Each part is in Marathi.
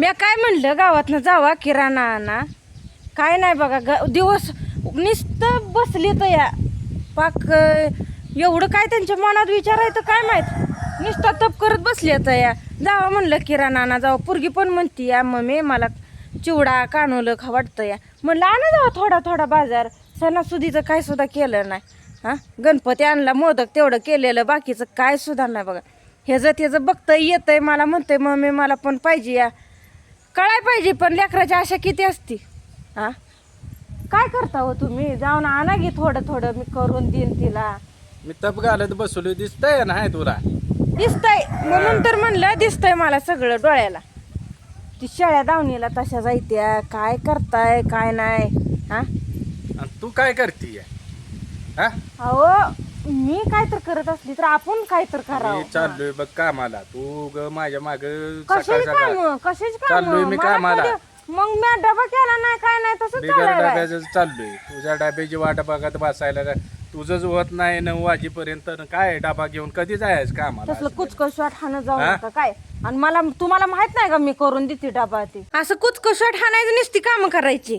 मी काय म्हणलं गावातनं जावा किराणा आणा. काय नाही बघा ग दिवस नुसतं बसली तर या. पाक एवढं काय त्यांच्या मनात विचारायचं काय माहीत? नुसता तप करत बसली तर या. जावा म्हणलं किराणा आणा जावा. पुरगी पण म्हणती या मम्मी मला चिवडा कानवलं खा वाटतं या. म्हणलं आणा जावा थोडा थोडा बाजार. सणासुदीचं काय सुद्धा केलं नाही. हां? गणपती आणला मोदक तेवढं केलेलं बाकीचं काय सुद्धा नाही बघा. ह्याचं त्याचं बघतं येतंय मला म्हणतंय मम्मी मला पण पाहिजे या. कळाय पाहिजे पण लेकराची आशा किती असती? हा? काय करता हो तुम्ही? जाऊन आणा घे थोडं थोडं मी करून देईन तिला. मी तप घालत बसलो दिसतंय ना तुला? दिसतंय. म्हणून तर म्हणलं दिसतंय मला सगळं डोळ्याला. ती शेळ्या दावणीला तशा जायत्या. काय करताय काय नाही हा? आणि तू काय करतीय? हा? अहो मी काय तर करत असली तर आपण काय तर मी करावं. चाललोय बघ कामाला. तू ग माझ्या माग कशाची काम? कशाची काम? चाललोय मी कामाला. मग मी डबा केला नाही काय नाही तसंच बिगर चाललंय. डब्याच चाललोय. तुझ्या डब्याची वाट बघत बसायला का- तुझंच होत नाही नऊ वाजेपर्यंत. काय डबा घेऊन कधी जायच कामाला? तसलं कुचकशाट हाणं जाऊ हा? नका काय? आणि मला तुम्हाला माहीत नाही का मी करून देते डबा ते? असं कुचकशाट हाणायचं नुसती कामं करायची.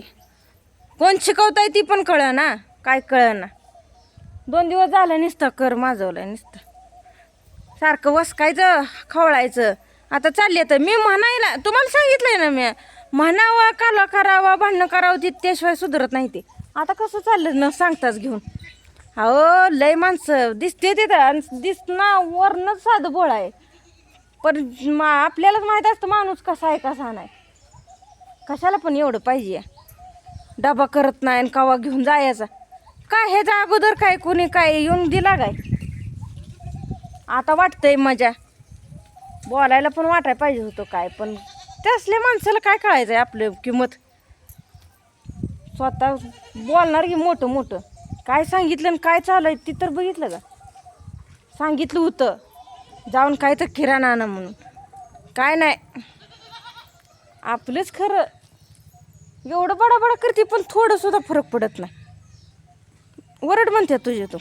कोण शिकवताय ती पण कळ ना काय कळ ना दोन दिवस झालं नुसतं कर माजवलं नुसतं. सारखं वसकायचं खवळायचं. आता चालले तर मी म्हणायला तुम्हाला सांगितलंय ना मी म्हणावा काला करावा भांडणं करावं ती त्याशिवाय सुधरत नाही ते. आता कसं चाललं ना सांगताच घेऊन. अहो लय माणसं दिसते तिथं आणि दिसना वरनच साधं बोळ आहे. पण मा आपल्यालाच माहीत असतं माणूस कसा आहे कसा नाही. कशाला पण एवढं पाहिजे. डबा करत नाही आणि कवा घेऊन जायचा. काय ह्याच्या अगोदर काय कोणी काय येऊन दिला काय? आता वाटतंय मजा. बोलायला पण वाटायला पाहिजे होतं काय पण त्यासल्या माणसाला काय कळायचं आहे आपलं किंमत? स्वतः बोलणार की मोठं मोठं. काय सांगितलं आणि काय चालू आहे ती तर बघितलं का? सांगितलं होतं. जाऊन काय तर किराणा आणा म्हणून. काय नाही. आपलंच खरं. एवढं बडाबडा करते पण थोडंसुद्धा फरक पडत नाही. वरड म्हणते तुझे तू.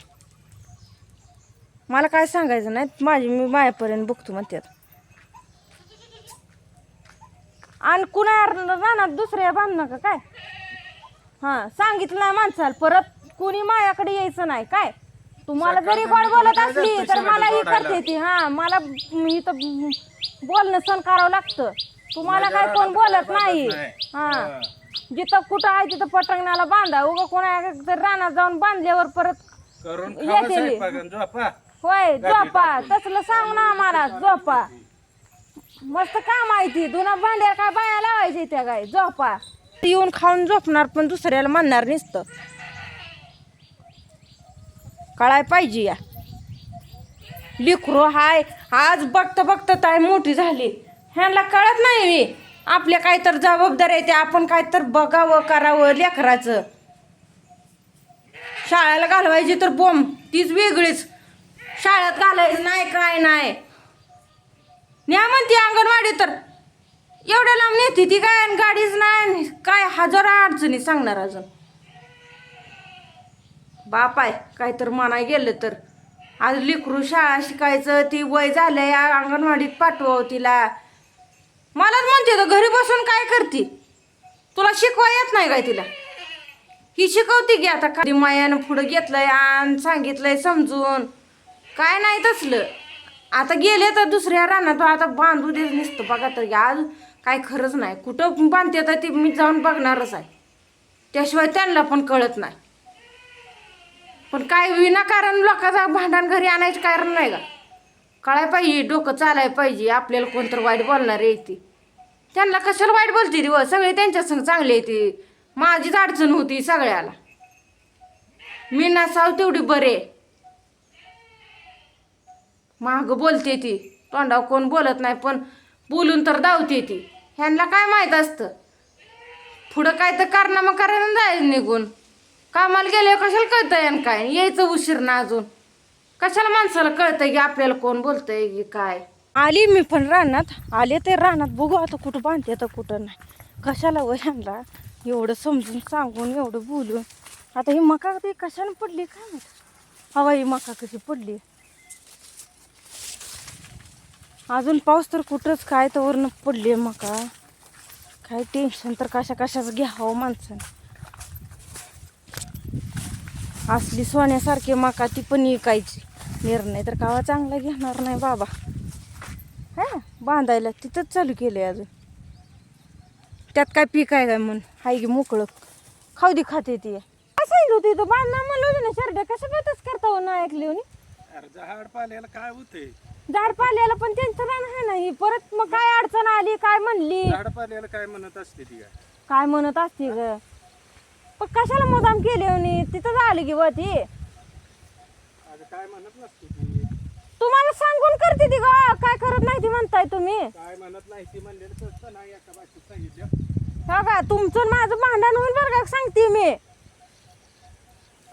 मला काय सांगायचं नाही माझी मी मायापर्यंत बघतो म्हणतात आणि कुणा राहणार दुसऱ्या बांधणं का काय? हां सांगितलं नाही माणसाला परत कुणी मायाकडे यायचं नाही काय? तुम्हाला जरी गोड बोलत असली तर मला ही करते ती हा मला मी तर बोलणं सण करावं लागतं. तुम्हाला काय कोण बोलत नाही. हा. जिथं कुठं आहे तिथं पटंगणाला बांधा. उगा कोणा जर रानात जाऊन बांधल्यावर परत करून खावा. स्वयंपाक झोपा. होय झोपा. तसलं सांग ना आम्हाला झोपा. मस्त काम आहे ती. दुना भांड्या काय बाया लावायची त्या काय? झोपा. येऊन खाऊन झोपणार पण दुसऱ्याला म्हणणार नसतं. कळाय पाहिजे या. लिखरो हाय. आज बघता बघता ताय मोठी झाली. ह्यांना कळत नाही मी. आपल्या काय तर जबाबदारी आहे ते आपण काय तर बघावं करावं लेकराचं. शाळेला घालवायची तर बोंब तीच वेगळीच. शाळेत घालायचं नाही काय नाही. न्या म्हणते अंगणवाडी तर. एवढ्या लांब नेते ती काय आणि गाडीच नाही काय हजारो अडचणी सांगणार अजून. बाप आहे काय तर म्हणाय गेलं तर. आज लेकरू शाळा शिकायचं ती वय झालं या अंगणवाडीत पाठवावं तिला. मलाच म्हणते तर घरी बसून काय करते? तुला शिकवा येत नाही काय तिला? ही शिकवते की आता कधी मायानं पुढं घेतलंय आणि सांगितलंय समजून. काय नाही तसलं. आता गेले तर दुसऱ्या रानात आता बांधू दे नसतं बघा तर आज काय खरंच नाही. कुठं बांधते तर ते मी जाऊन बघणारच आहे. त्याशिवाय त्यांना पण कळत नाही. पण काय विनाकारण लोकांचा भांडण घरी आणायचं कारण नाही का? कळाय पाहिजे डोकं चालाय पाहिजे आपल्याला कोणतर वाईट बोलणार आहे ती. त्यांना कशाला वाईट बोलते ती सगळे त्यांच्या संग चांगले ती. माझीच अडचण होती सगळ्याला. मी नसाव तेवढी बरे. माग बोलते ती. तोंडावर कोण बोलत नाही पण बोलून तर धावते ती. ह्यांना काय माहीत असतं? पुढं काय तर कारनामा करायला जायचं निघून. कामाला गेल्यावर कशाला कळतं यान काय? यायचं उशीर ना अजून. कशाला माणसाला कळतंय की आपल्याला कोण बोलतंय की काय? आली मी पण रानात. आले ते रानात. बघू आता कुठं बांधते तर कुठं नाही. कशाला व ह्यांना एवढं समजून सांगून एवढं बोलून. आता ही मका ती कशानं पडली काय माहीत? हवा ही मका कशी पडली? अजून पाऊस तर कुठंच काय तर वरनं पडली मका. काय टेन्शन तर कशा कशाच घ्यावं माणसानं? असली सोन्यासारखी मका ती पण विकायची. निर्णय तर कावा चांगला घेणार नाही बाबा. हा बांधायला तिथंच चालू केलंय अजून. त्यात काय पीक आहे काय म्हणून? हाय की मोकळं. खाऊ दे खाते ती. सांगितलं होतं बांधणार म्हणलं होतं ना शर्ट कसं पतच करता हो ना ऐकली हो? अरे झाड पाल्याला काय होतंय? झाड पाल्याला पण त्यांचं रान आहे ना ही. परत मग काय अडचण आली काय म्हणली? झाड पाल्याला काय म्हणत असते ती काय? काय म्हणत असते ग? पण कशाला मुदाम केले म्हणे तिथं झाली की व ती काय म्हणत नसते ती. तुम्हाला सांगून करते ती ग. काय करत नाही ती म्हणताय तुम्ही. काय म्हणत नाही ती म्हणलेलं तसं नाही एका बाबतीत सांगितलं. हो का? तुमचं आणि माझं भांडण होईल बरं का सांगते मी.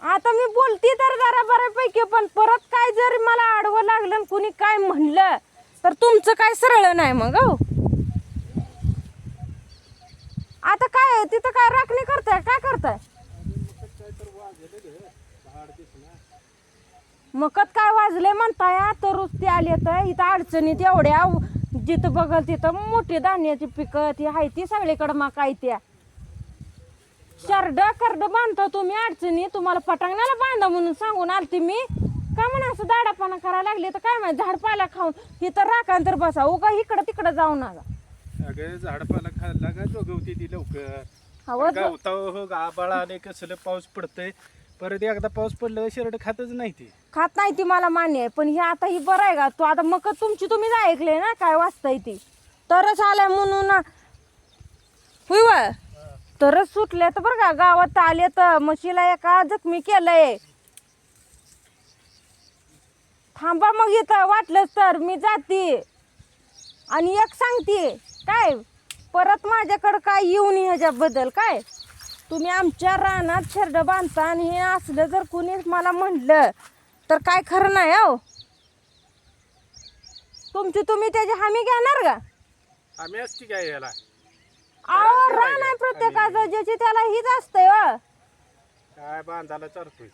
आता मी बोलते तर जरा बऱ्यापैकी पण परत काय जर मला आडवं लागलं आणि कुणी काय म्हणलं तर तुमचं काय सरळ नाही मग हो? आता काय? तिथं काय राखणी करताय? काय करताय? मकत काय वाजले म्हणताय? तर ते आले तर इथं अडचणीत एवढ्या. जिथं बघल तिथं मोठी धान्याची पिकं ती आहे ती सगळीकडं मका त्या. शरड करड बांधतो तुम्ही अडचणी? तुम्हाला पटांगणाला बांधा म्हणून सांगून आलते मी. का म्हणा असं दाडापणा करायला लागले? तर काय माहिती झाडपाला खाऊन इथं राखांतर बसा. उगा इकडं तिकडं जाऊ नका. अगं झाडपाला जोगवती ती लवकर. गावता हो आले कसलं पाऊस पडतंय. परत एकदा पाऊस पडलं शर्ट खातच नाही ती. खात नाही ती मला मान्य आहे. पण हे आता ही बरं आहे का? तू आता मग तुमची तुम्हीच ऐकले ना काय वाचताय ती. तरच आलाय म्हणून तरच सुटले तर बरं का. गावात आले तर म्हशीला एका जखमी केलंय. थांबा मग इथं वाटलंच तर मी जाते. आणि एक सांगते काय? परत माझ्याकडं काय येऊन ह्याच्याबद्दल काय? तुम्ही आमच्या रानात शेरड बांधता आणि हे असलं जर कुणी मला म्हणलं तर काय खरं नाही हो? तुमची तुम्ही त्याची हमी घेणार का? आम्ही असती काय याला? अहो रान आहे प्रत्येकाचं ज्याची त्याला हीच असतंय हो. काय बांधायला चरतोय?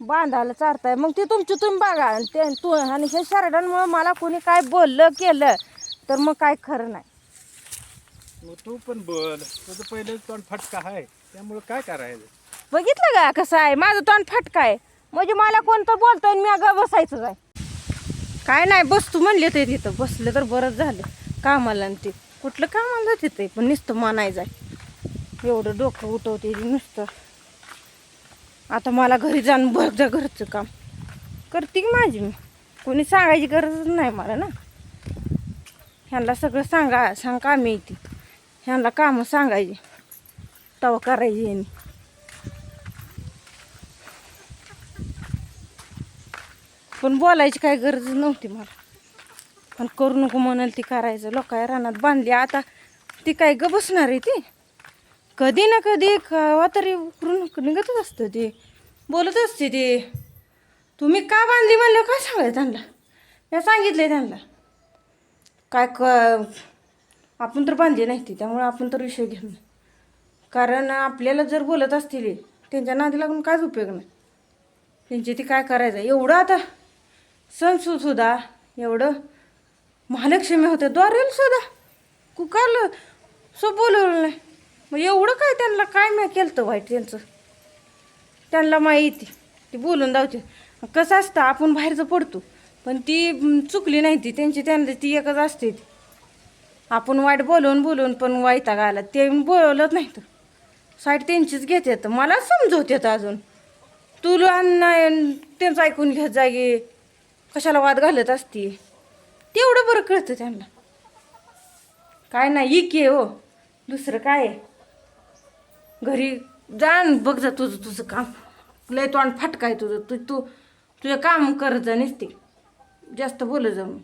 बांधायला चारताय. मग ते तुमची तुम्ही बघा. आणि ते तू आणि हे शरडांमुळे मला कोणी काय बोललं केलं तर मग काय खरं नाही. मग तू पण बोल. तुझं पहिलं तोंड फटका आहे त्यामुळे काय करायचं? बघितलं का कसं आहे? माझं तोंड फटका आहे. म्हणजे मला कोणतं बोलतोय आणि मी अगं बसायचं काय काय नाही बस तू म्हणले ते तिथं. बसलं तर बरंच झालं. कामाला आणि ते. कुठलं कामाला जाते ते पण नुसतं मानाय आहे. एवढं डोकं उठवते ती नुसतं. आता मला घरी जाऊन बघ जा घरचं काम. करते की माझी मी. कोणी सांगायची गरजच नाही मला ना. ह्यांना सगळं सांगा सांग कामे येते ह्यांना कामं सांगायची. तवा करायची पण बोलायची काय गरज नव्हती मला. पण करू नको म्हणाल ती करायचं. लोकाय रानात बांधली. आता ती काय ग बसणार आहे ती? कधी ना कधी कवा तरी उकरून निघतच असतं ती. बोलत असते ती. तुम्ही का बांधली म्हणलं? काय सांगाय त्यांना? मी सांगितले त्यांना. काय क आपण तर बांधली नाही ती. त्यामुळे आपण तर विषय घेऊ कारण आपल्याला जर बोलत असतील त्यांच्या नादी लागून कायच उपयोग नाही. त्यांची ती काय करायचं? एवढं आता सण सुद्धा एवढं महालक्ष्मी होते द्वारेल सुद्धा. कुकारलं सो बोलवलं नाही. मग एवढं काय त्यांना काय मी केलं वाईट त्यांचं? त्यांना माहिती. ती बोलून जाऊते कसं असतं आपण बाहेरचं पडतो पण ती चुकली नाही ती. त्यांची त्यांना ती एकच असते ती. आपण वाईट बोलवून बोलवून पण वाईटाग आला ते बोलवलंच नाही तर साईड त्यांचीच घेतात. मला समजवतात अजून. तुला नाही त्यांचं ऐकून घेत जागी. कशाला वाद घालत असते? तेवढं बरं कळतं त्यांना. काय नाही इके हो. दुसरं काय आहे? घरी जाण बघ जा तुझं तुझं काम. लय तोंड फाटकाय तुझं. तू तू तुझं काम करत जा नसते. जास्त बोलत जा मग.